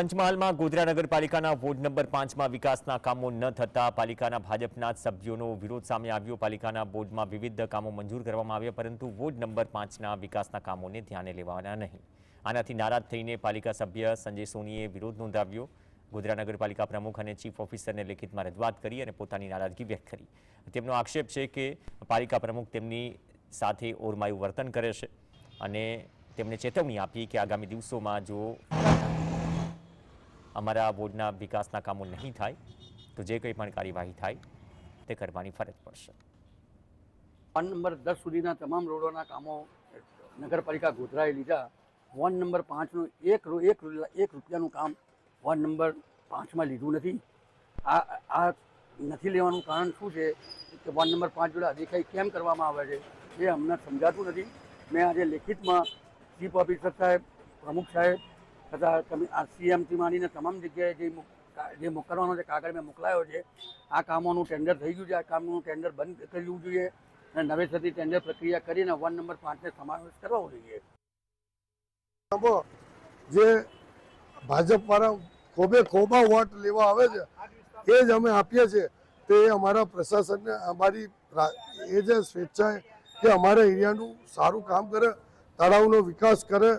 પંચમહાલમાં ગોધરા નગરપાલિકાના ward number પાંચમાં વિકાસના કામો ન થતા પાલિકાના ભાજપના સભ્યોનો વિરોધ સામે આવ્યો. પાલિકાના બોર્ડમાં વિવિધ કામો મંજૂર કરવામાં આવ્યા, પરંતુ વોર્ડ નંબર પાંચના વિકાસના કામોને ધ્યાને લેવાના નહીં. આનાથી નારાજ થઈને પાલિકા સભ્ય સંજય સોનીએ વિરોધ નોંધાવ્યો. ગોધરા નગરપાલિકા પ્રમુખ અને ચીફ ઓફિસરને લેખિતમાં રજૂઆત કરી અને પોતાની નારાજગી વ્યક્ત કરી. તેમનો આક્ષેપ છે કે પાલિકા પ્રમુખ તેમની સાથે ઓરમાયું વર્તન કરે છે અને તેમણે ચેતવણી આપી કે આગામી દિવસોમાં જો અમારા બોર્ડના વિકાસના કામો નહીં થાય, તો જે કંઈ પણ કાર્યવાહી થાય, તે કરવાની ફરજ પડશે. વન નંબર દસ સુધીના તમામ રોડોના કામો નગરપાલિકા ગોધરાએ લીધા. વન નંબર પાંચનું એક એક એક રૂપિયાનું કામ વન નંબર પાંચમાં લીધું નથી. આ આ નથી લેવાનું કારણ શું છે? કે વન નંબર પાંચ જોડે અધિકારી કેમ કરવામાં આવે છે? એ અમને સમજાતું નથી. મેં આજે લેખિતમાં ચીફ ઓફિસર સાહેબ, પ્રમુખ સાહેબ તથા તમે આ સીએમથી માંડીને તમામ જગ્યાએ જે જે મોકલવાનો છે કાગળ મેં મોકલાયો છે, આ કામોનું ટેન્ડર થઈ ગયું છે. આ કામનું ટેન્ડર બંધ કરવું જોઈએ અને નવેસરથી ટેન્ડર પ્રક્રિયા કરીને વન નંબર પાંચને સમાવેશ કરવો જોઈએ. જે ભાજપવાળા ખોબે ખોબા વોટ લેવા આવે છે, એ જ અમે આપીએ છીએ. તે અમારા પ્રશાસનને, અમારી એ જે સ્વેચ્છાએ કે અમારા એરિયાનું સારું કામ કરે, તળાવનો વિકાસ કરે